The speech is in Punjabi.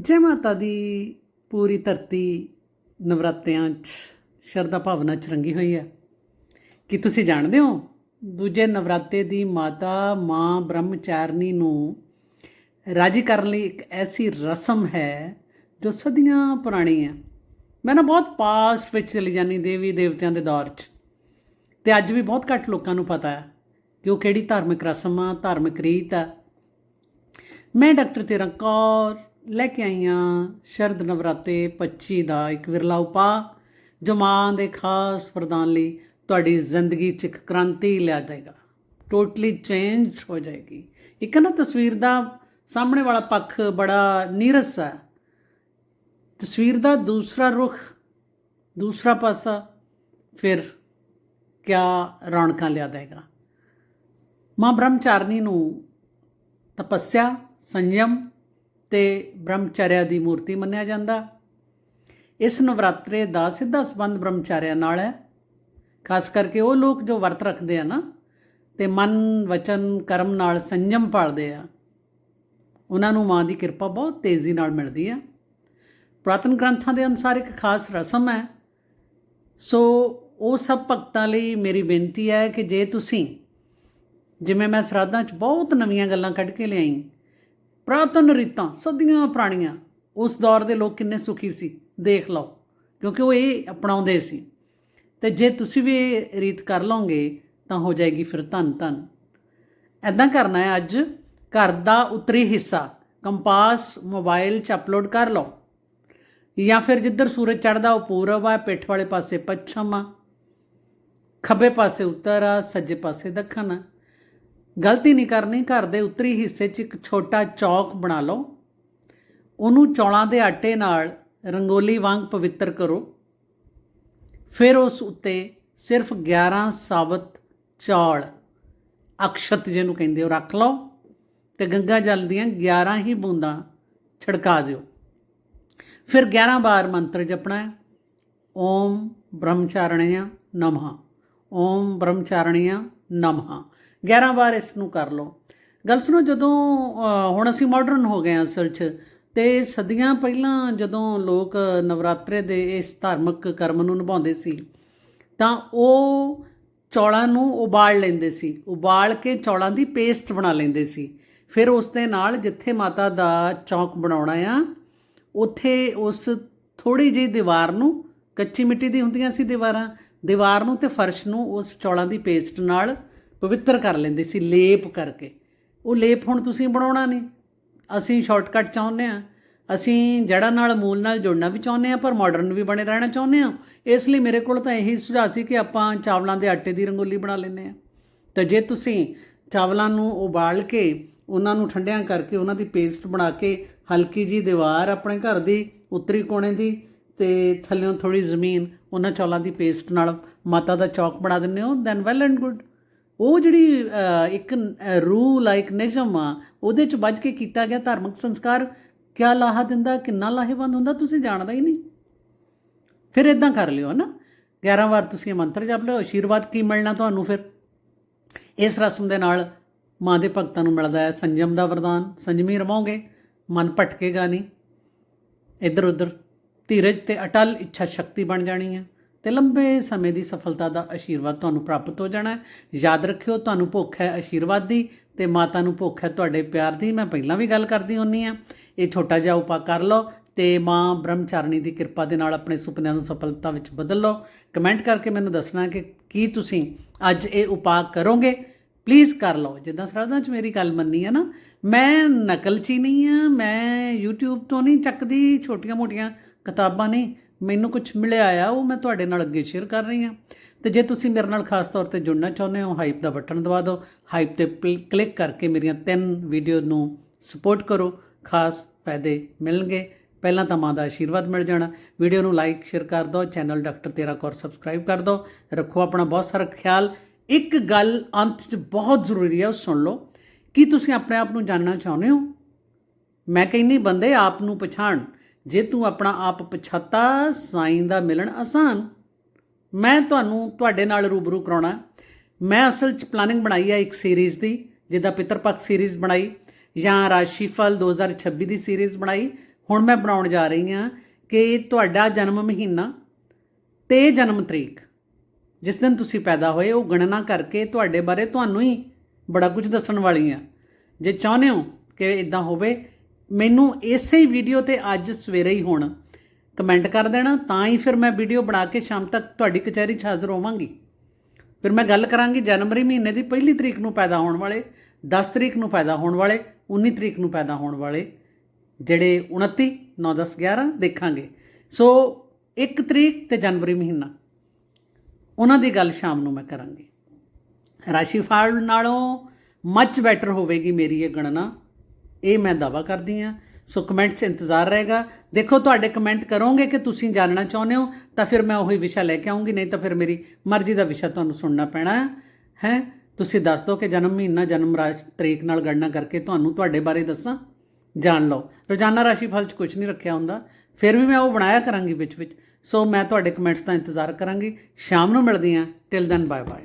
ਜੈ ਮਾਤਾ ਦੀ ਪੂਰੀ ਧਰਤੀ ਨਵਰਾਤਿਆਂ 'ਚ ਸ਼ਰਧਾ ਭਾਵਨਾ 'ਚ ਰੰਗੀ ਹੋਈ ਹੈ। ਕੀ ਤੁਸੀਂ ਜਾਣਦੇ ਹੋ? ਦੂਜੇ ਨਵਰਾਤੇ ਦੀ ਮਾਤਾ ਮਾਂ ਬ੍ਰਹਮਚਾਰਨੀ ਨੂੰ ਰਾਜੀ ਕਰਨ ਲਈ ਇੱਕ ਐਸੀ ਰਸਮ ਹੈ ਜੋ ਸਦੀਆਂ ਪੁਰਾਣੀ ਹੈ। ਮੈਂ ਨਾ ਬਹੁਤ ਪਾਸਟ ਵਿੱਚ ਚਲੀ ਜਾਂਦੀ ਦੇਵੀ ਦੇਵਤਿਆਂ ਦੇ ਦੌਰ 'ਚ। ਤੇ ਅੱਜ ਵੀ ਬਹੁਤ ਘੱਟ ਲੋਕਾਂ ਨੂੰ ਪਤਾ ਹੈ ਕਿ ਉਹ ਕਿਹੜੀ ਧਾਰਮਿਕ ਰਸਮ ਆ, ਧਾਰਮਿਕ ਰੀਤ ਆ। ਮੈਂ ਡਾਕਟਰ ਤੇਰਾ ਕੌਰ ਲੈ ਕੇ ਆਈਆਂ। ਸ਼ਰਦ ਨਵਰਾਤੇ 25 ਦਾ ਇੱਕ ਵਿਰਲਾ ਉਪਾਅ, ਜੋ ਮਾਂ ਦੇ ਖਾਸ ਵਰਦਾਨ ਲਈ ਤੁਹਾਡੀ ਜ਼ਿੰਦਗੀ 'ਚ ਇੱਕ ਕ੍ਰਾਂਤੀ ਲਿਆ ਦੇਗਾ ਟੋਟਲੀ ਚੇਂਜ ਹੋ ਜਾਏਗੀ। ਇੱਕ ਨਾ ਤਸਵੀਰ ਦਾ ਸਾਹਮਣੇ ਵਾਲਾ ਪੱਖ ਬੜਾ ਨੀਰਸ ਹੈ। ਤਸਵੀਰ ਦਾ ਦੂਸਰਾ ਰੁਖ, ਦੂਸਰਾ ਪਾਸਾ, ਫਿਰ ਕਿਆ ਰੌਣਕਾਂ ਲਿਆ ਦੇਗਾ ਮਾਂ ਬ੍ਰਹਮਚਾਰਨੀ ਨੂੰ ਤਪੱਸਿਆ, ਸੰਯਮ ਤੇ ਬ੍ਰਹਮਚਾਰਿਆ ਦੀ ਮੂਰਤੀ ਮੰਨਿਆ ਜਾਂਦਾ। ਇਸ ਨਵਰਾਤਰੇ ਦਾ ਸਿੱਧਾ ਸੰਬੰਧ ਬ੍ਰਹਮਚਾਰਿਆ ਨਾਲ ਹੈ। ਖਾਸ ਕਰਕੇ ਉਹ ਲੋਕ ਜੋ ਵਰਤ ਰੱਖਦੇ ਆ ਨਾ, ਤੇ ਮਨ, ਵਚਨ, ਕਰਮ ਨਾਲ ਸੰਜਮ ਪਾਲਦੇ ਆ, ਉਹਨਾਂ ਨੂੰ ਮਾਂ ਦੀ ਕਿਰਪਾ ਬਹੁਤ ਤੇਜ਼ੀ ਨਾਲ ਮਿਲਦੀ ਆ। ਪੁਰਾਤਨ ਗ੍ਰੰਥਾਂ ਦੇ ਅਨੁਸਾਰ ਇੱਕ ਖਾਸ ਰਸਮ ਹੈ। ਸੋ ਉਹ ਸਭ ਭਗਤਾਂ ਲਈ ਮੇਰੀ ਬੇਨਤੀ ਹੈ ਕਿ ਜੇ ਤੁਸੀਂ, ਜਿਵੇਂ ਮੈਂ ਸਰਾਧਾਂ 'ਚ ਬਹੁਤ ਨਵੀਆਂ ਗੱਲਾਂ ਕੱਢ ਕੇ ਲਿਆਈ ਪ੍ਰਾਤਨ ਰੀਤਾਂ, ਸਦੀਆਂ ਪੁਰਾਣੀਆਂ, ਉਸ ਦੌਰ ਦੇ ਲੋਕ ਕਿੰਨੇ ਸੁਖੀ ਸੀ, ਦੇਖ ਲਓ, ਕਿਉਂਕਿ ਉਹ ਇਹ ਅਪਣਾਉਂਦੇ ਸੀ। ਤੇ ਜੇ ਤੁਸੀਂ ਵੀ ਇਹ ਰੀਤ ਕਰ ਲਓਗੇ, ਤਾਂ ਹੋ ਜਾਏਗੀ ਫਿਰ ਧੰਨ ਧੰਨ। ਐਦਾਂ ਕਰਨਾ ਹੈ ਅੱਜ, ਘਰ ਦਾ ਉੱਤਰੀ ਹਿੱਸਾ, ਕੰਪਾਸ, ਮੋਬਾਈਲ 'ਚ ਅਪਲੋਡ ਕਰ ਲਓ। ਜਾਂ ਫਿਰ ਜਿੱਧਰ ਸੂਰਜ ਚੜ੍ਹਦਾ, ਉਹ ਪੂਰਬ ਆ, ਪਿੱਠ ਵਾਲੇ ਪਾਸੇ ਪੱਛਮ ਆ। ਖੱਬੇ ਪਾਸੇ ਉੱਤਰ ਆ, ਸੱਜੇ ਪਾਸੇ ਦੱਖਣ ਆ। ਗਲਤੀ ਨਹੀਂ ਕਰਨੀ, ਘਰ ਦੇ ਉੱਤਰੀ ਹਿੱਸੇ 'ਚ ਇੱਕ ਛੋਟਾ ਚੌਕ ਬਣਾ ਲਓ। ਉਹਨੂੰ ਚੌਲਾਂ ਦੇ ਆਟੇ ਨਾਲ ਰੰਗੋਲੀ ਵਾਂਗ ਪਵਿੱਤਰ ਕਰੋ। ਫਿਰ ਉਸ ਉੱਤੇ ਸਿਰਫ 11 ਸਾਬਤ ਚੌਲ ਅਕਸ਼ਤ ਜਿਹਨੂੰ ਕਹਿੰਦੇ ਉਹ ਰੱਖ ਲਓ ਤੇ ਗੰਗਾ ਜਲ ਦੀਆਂ 11 ਹੀ ਬੂੰਦਾਂ ਛਿੜਕਾ ਦਿਓ। ਫਿਰ 11 ਵਾਰ ਮੰਤਰ ਜਪਣਾ ਹੈ। ਓਮ ਬ੍ਰਹਮਚਾਰਣਿਆ ਨਮః। ਓਮ ਬ੍ਰਹਮਚਾਰਣਿਆ ਨਮః। 11 ਵਾਰ ਇਸ ਨੂੰ ਕਰ ਲਓ। ਗੱਲ ਸੁਣੋ, ਜਦੋਂ ਹੁਣ ਅਸੀਂ ਮਾਡਰਨ ਹੋ ਗਏ ਹਾਂ ਅਸਲ 'ਚ, ਤੇ ਸਦੀਆਂ ਪਹਿਲਾਂ ਜਦੋਂ ਲੋਕ ਨਵਰਾਤਰੇ ਦੇ ਇਸ ਧਾਰਮਿਕ ਕਰਮ ਨੂੰ ਨਿਭਾਉਂਦੇ ਸੀ, ਤਾਂ ਉਹ ਚੌਲਾਂ ਨੂੰ ਉਬਾਲ ਲੈਂਦੇ ਸੀ। ਉਬਾਲ ਕੇ ਚੌਲਾਂ ਦੀ ਪੇਸਟ ਬਣਾ ਲੈਂਦੇ ਸੀ। ਫਿਰ ਉਸ ਦੇ ਨਾਲ ਜਿੱਥੇ ਮਾਤਾ ਦਾ ਚੌਕ ਬਣਾਉਣਾ ਆ, ਉੱਥੇ ਉਸ ਥੋੜੀ ਜਿਹੀ ਦੀਵਾਰ ਨੂੰ, ਕੱਚੀ ਮਿੱਟੀ ਦੀ ਹੁੰਦੀਆਂ ਸੀ ਦੀਵਾਰਾਂ, ਦੀਵਾਰ ਨੂੰ ਤੇ ਫਰਸ਼ ਨੂੰ ਉਸ ਚੌਲਾਂ ਦੀ ਪੇਸਟ ਨਾਲ ਪਵਿੱਤਰ ਕਰ ਲੈਂਦੇ ਸੀ, ਲੇਪ ਕਰਕੇ। ਉਹ ਲੇਪ ਹੁਣ ਤੁਸੀਂ ਬਣਾਉਣਾ ਨਹੀਂ। ਅਸੀਂ ਸ਼ਾਰਟਕਟ ਚਾਹੁੰਦੇ ਆ ਅਸੀਂ ਜੜ੍ਹਾਂ ਨਾਲ, ਮੂਲ ਨਾਲ ਜੁੜਨਾ ਵੀ ਚਾਹੁੰਦੇ ਆ ਪਰ ਮਾਡਰਨ ਵੀ ਬਣੇ ਰਹਿਣਾ ਚਾਹੁੰਦੇ ਆ ਇਸ ਲਈ ਮੇਰੇ ਕੋਲ ਤਾਂ ਇਹੀ ਸੁਝਾਅ ਸੀ ਕਿ ਆਪਾਂ ਚਾਵਲਾਂ ਦੇ ਆਟੇ ਦੀ ਰੰਗੋਲੀ ਬਣਾ ਲੈਂਦੇ ਆ ਤਾਂ ਜੇ ਤੁਸੀਂ ਚਾਵਲਾਂ ਨੂੰ ਉਬਾਲ ਕੇ, ਉਹਨਾਂ ਨੂੰ ਠੰਡਿਆਂ ਕਰਕੇ, ਉਹਨਾਂ ਦੀ ਪੇਸਟ ਬਣਾ ਕੇ, ਹਲਕੀ ਜੀ ਦੀਵਾਰ ਆਪਣੇ ਘਰ ਦੀ, ਉੱਤਰੀ ਕੋਣੇ ਦੀ ਤੇ ਥੱਲੇੋਂ ਥੋੜੀ ਜ਼ਮੀਨ, ਉਹਨਾਂ ਚੌਲਾਂ ਦੀ ਪੇਸਟ ਨਾਲ ਮਾਤਾ ਦਾ ਚੌਕ ਬਣਾ ਦਿੰਦੇ ਹੋ ਦੈਨ ਵੈਲ ਐਂਡ ਗੁੱਡ ਉਹ ਜਿਹੜੀ ਅ, ਇੱਕ ਰੂ ਲਾਈਕ ਨਿਯਮ ਆ ਉਹਦੇ ਚ ਵੱਜ ਕੇ ਕੀਤਾ ਗਿਆ ਧਾਰਮਿਕ ਸੰਸਕਾਰ ਕਿਆ ਲਾਹਾ ਦਿੰਦਾ ਕਿੰਨਾ ਲਾਹੇਵੰਦ ਹੁੰਦਾ ਤੁਸੀਂ ਜਾਣਦਾ ਹੀ ਨਹੀਂ। ਫਿਰ ਇਦਾਂ ਕਰ ਲਿਓ ਨਾ 11 ਵਾਰ ਤੁਸੀਂ ਇਹ ਮੰਤਰ ਜਪ ਲਿਓ ਆਸ਼ੀਰਵਾਦ ਕੀ ਮਿਲਣਾ ਤੁਹਾਨੂੰ ਫਿਰ? ਇਸ ਰਸਮ ਦੇ ਨਾਲ ਮਾਂ ਦੇ ਭਗਤਾਂ ਨੂੰ ਮਿਲਦਾ ਹੈ ਸੰਜਮ ਦਾ ਵਰਦਾਨ ਸੰਜਮੀ ਰਵੋਗੇ ਮਨ ਭਟਕੇਗਾ ਨਹੀਂ। ਇੱਧਰ ਉੱਧਰ ਧੀਰਜ ਤੇ ਅਟਲ ਇੱਛਾ ਸ਼ਕਤੀ ਬਣ ਜਾਣੀ ਹੈ। ਤੇ ਲੰਬੇ ਸਮੇਂ ਦੀ ਸਫਲਤਾ ਦਾ ਆਸ਼ੀਰਵਾਦ ਤੁਹਾਨੂੰ ਪ੍ਰਾਪਤ ਹੋ ਜਾਣਾ ਹੈ। ਯਾਦ ਰੱਖਿਓ, ਤੁਹਾਨੂੰ ਭੁੱਖ ਹੈ ਆਸ਼ੀਰਵਾਦ ਦੀ ਤੇ ਮਾਤਾ ਨੂੰ ਭੁੱਖ ਹੈ ਤੁਹਾਡੇ ਪਿਆਰ ਦੀ। ਮੈਂ ਪਹਿਲਾਂ ਵੀ ਗੱਲ ਕਰਦੀ ਹੁੰਨੀ ਆ। ਇਹ ਛੋਟਾ ਜਿਹਾ ਉਪਾਅ ਕਰ ਲਓ ਤੇ ਮਾਂ ਬ੍ਰਹਮਚਾਰਣੀ ਦੀ ਕਿਰਪਾ ਦੇ ਨਾਲ ਆਪਣੇ ਸੁਪਨਿਆਂ ਨੂੰ ਸਫਲਤਾ ਵਿੱਚ ਬਦਲ ਲਓ। ਕਮੈਂਟ ਕਰਕੇ ਮੈਨੂੰ ਦੱਸਣਾ ਕਿ ਕੀ ਤੁਸੀਂ ਅੱਜ ਇਹ ਉਪਾਅ ਕਰੋਗੇ। ਪਲੀਜ਼ ਕਰ ਲਓ। ਜਿੱਦਾਂ ਸਰਦਾਂ ਚ ਮੇਰੀ ਗੱਲ ਮੰਨੀ ਹੈ ਨਾ, ਮੈਂ ਨਕਲਚੀ ਨਹੀਂ ਆ, ਮੈਂ YouTube ਤੋਂ ਨਹੀਂ ਚੱਕਦੀ, ਛੋਟੀਆਂ-ਮੋਟੀਆਂ ਕਿਤਾਬਾਂ ਨਹੀਂ। ਮੈਨੂੰ ਕੁਝ ਮਿਲਿਆ ਆ, ਉਹ ਮੈਂ ਤੁਹਾਡੇ ਨਾਲ ਅੱਗੇ ਸ਼ੇਅਰ ਕਰ ਰਹੀ ਹਾਂ। ਤੇ ਜੇ ਤੁਸੀਂ ਮੇਰੇ ਨਾਲ ਖਾਸ ਤੌਰ ਤੇ ਜੁੜਨਾ ਚਾਹੁੰਦੇ ਹੋ ਹਾਈਪ ਦਾ ਬਟਨ ਦਬਾ ਦਿਓ। ਹਾਈਪ ਤੇ ਕਲਿੱਕ ਕਰਕੇ ਮੇਰੀਆਂ ਤਿੰਨ ਵੀਡੀਓ ਨੂੰ ਸਪੋਰਟ ਕਰੋ। ਖਾਸ ਫਾਇਦੇ ਮਿਲਣਗੇ। ਪਹਿਲਾਂ ਤਾਂ ਮਾਂ ਦਾ ਆਸ਼ੀਰਵਾਦ ਮਿਲ ਜਾਣਾ। ਵੀਡੀਓ ਨੂੰ ਲਾਈਕ ਸ਼ੇਅਰ ਕਰ ਦਿਓ। ਚੈਨਲ ਡਾਕਟਰ ਤੇਰਾ ਕੌਰ ਸਬਸਕ੍ਰਾਈਬ ਕਰ ਦਿਓ। ਰੱਖੋ ਆਪਣਾ ਬਹੁਤ ਸਾਰਾ ਖਿਆਲ। ਇੱਕ ਗੱਲ ਅੰਤ 'ਚ ਬਹੁਤ ਜ਼ਰੂਰੀ ਹੈ ਉਹ ਸੁਣ ਲਓ। ਕੀ ਤੁਸੀਂ ਆਪਣੇ ਆਪ ਨੂੰ ਜਾਣਨਾ ਚਾਹੁੰਦੇ ਹੋ? ਮੈਂ ਕਹਿੰਨੀ ਬੰਦੇ ਆਪ ਨੂੰ ਪਛਾਣ। ਜੇ ਤੂੰ ਆਪਣਾ ਆਪ ਪਛਾਤਾ, ਸਾਈਂ ਦਾ ਮਿਲਣ ਆਸਾਨ। ਮੈਂ ਤੁਹਾਨੂੰ ਤੁਹਾਡੇ ਨਾਲ ਰੂਬਰੂ ਕਰਾਉਣਾ। ਮੈਂ ਅਸਲ 'ਚ ਪਲਾਨਿੰਗ ਬਣਾਈ ਹੈ ਇੱਕ ਸੀਰੀਜ਼ ਦੀ, ਜਿਹਦਾ ਪਿਤਰਪਖ ਸੀਰੀਜ਼ ਬਣਾਈ, ਜਾਂ ਰਾਸ਼ੀਫਲ 2026 ਦੀ ਸੀਰੀਜ਼ ਬਣਾਈ। ਹੁਣ ਮੈਂ ਬਣਾਉਣ ਜਾ ਰਹੀ ਹਾਂ ਕਿ ਤੁਹਾਡਾ ਜਨਮ ਮਹੀਨਾ ਤੇ ਜਨਮ ਤਰੀਕ। ਜਿਸ ਦਿਨ ਤੁਸੀਂ ਪੈਦਾ ਹੋਏ, ਉਹ ਗਣਨਾ ਕਰਕੇ ਤੁਹਾਡੇ ਬਾਰੇ ਤੁਹਾਨੂੰ ਹੀ ਬੜਾ ਕੁਝ ਦੱਸਣ ਵਾਲੀ ਆ ਜੇ ਚਾਹੁੰਦੇ ਹੋ ਕਿ ਇਦਾਂ ਹੋਵੇ ਮੈਨੂੰ ਇਸੇ ਹੀ ਵੀਡੀਓ ਤੇ ਅੱਜ ਸਵੇਰੇ ਹੀ ਹੁਣ ਕਮੈਂਟ ਕਰ ਦੇਣਾ, ਤਾਂ ਹੀ ਫਿਰ ਮੈਂ ਵੀਡੀਓ ਬਣਾ ਕੇ ਸ਼ਾਮ ਤੱਕ ਤੁਹਾਡੀ ਕਚਹਿਰੀ 'ਚ ਹਾਜ਼ਰ ਹੋਵਾਂਗੀ। ਫਿਰ ਮੈਂ ਗੱਲ ਕਰਾਂਗੀ ਜਨਵਰੀ ਮਹੀਨੇ ਦੀ ਪਹਿਲੀ ਤਰੀਕ ਨੂੰ ਪੈਦਾ ਹੋਣ ਵਾਲੇ 10 ਤਰੀਕ ਨੂੰ ਪੈਦਾ ਹੋਣ ਵਾਲੇ 19 ਤਰੀਕ ਨੂੰ ਪੈਦਾ ਹੋਣ ਵਾਲੇ, ਜਿਹੜੇ 29 9 10 11 ਦੇਖਾਂਗੇ। ਸੋ 1 ਤਰੀਕ ਤੇ ਜਨਵਰੀ ਮਹੀਨਾ, ਉਹਨਾਂ ਦੀ ਗੱਲ ਸ਼ਾਮ ਨੂੰ ਮੈਂ ਕਰਾਂਗੀ। ਰਾਸ਼ੀਫਲ ਨਾਲੋਂ ਮੱਚ ਬੈਟਰ ਹੋਵੇਗੀ ਮੇਰੀ ਇਹ ਗਣਨਾ। ਇਹ ਮੈਂ ਦਾਵਾ ਕਰਦੀ ਹਾਂ। ਸੋ ਕਮੈਂਟਸ ਇੰਤਜ਼ਾਰ ਰਹੇਗਾ। ਦੇਖੋ, ਤੁਹਾਡੇ ਕਮੈਂਟ ਕਰੋਗੇ ਕਿ ਤੁਸੀਂ ਜਾਣਨਾ ਚਾਹੁੰਦੇ ਹੋ, ਤਾਂ ਫਿਰ ਮੈਂ ਉਹੀ ਵਿਸ਼ਾ ਲੈ ਕੇ ਆਉਂਗੀ, ਨਹੀਂ ਤਾਂ ਫਿਰ ਮੇਰੀ ਮਰਜ਼ੀ ਦਾ ਵਿਸ਼ਾ ਤੁਹਾਨੂੰ ਸੁਣਨਾ ਪੈਣਾ ਹੈ। ਤੁਸੀਂ ਦੱਸ ਦਿਓ ਕਿ ਜਨਮ ਮਹੀਨਾ, ਜਨਮ ਰਾਸ਼ ਤਰੀਕ ਨਾਲ ਗਣਨਾ ਕਰਕੇ ਤੁਹਾਨੂੰ ਤੁਹਾਡੇ ਬਾਰੇ ਦੱਸਾਂ। ਜਾਣ ਲਓ। ਰੋਜ਼ਾਨਾ ਰਾਸ਼ੀ ਫਲ 'ਚ ਕੁਝ ਨਹੀਂ ਰੱਖਿਆ ਹੁੰਦਾ। ਫਿਰ ਵੀ ਮੈਂ ਉਹ ਬਣਾਇਆ ਕਰਾਂਗੀ ਵਿੱਚ ਵਿੱਚ। ਸੋ ਮੈਂ ਤੁਹਾਡੇ ਕਮੈਂਟਸ ਦਾ ਇੰਤਜ਼ਾਰ ਕਰਾਂਗੀ। ਸ਼ਾਮ ਨੂੰ ਮਿਲਦੀ ਹਾਂ। Till then bye bye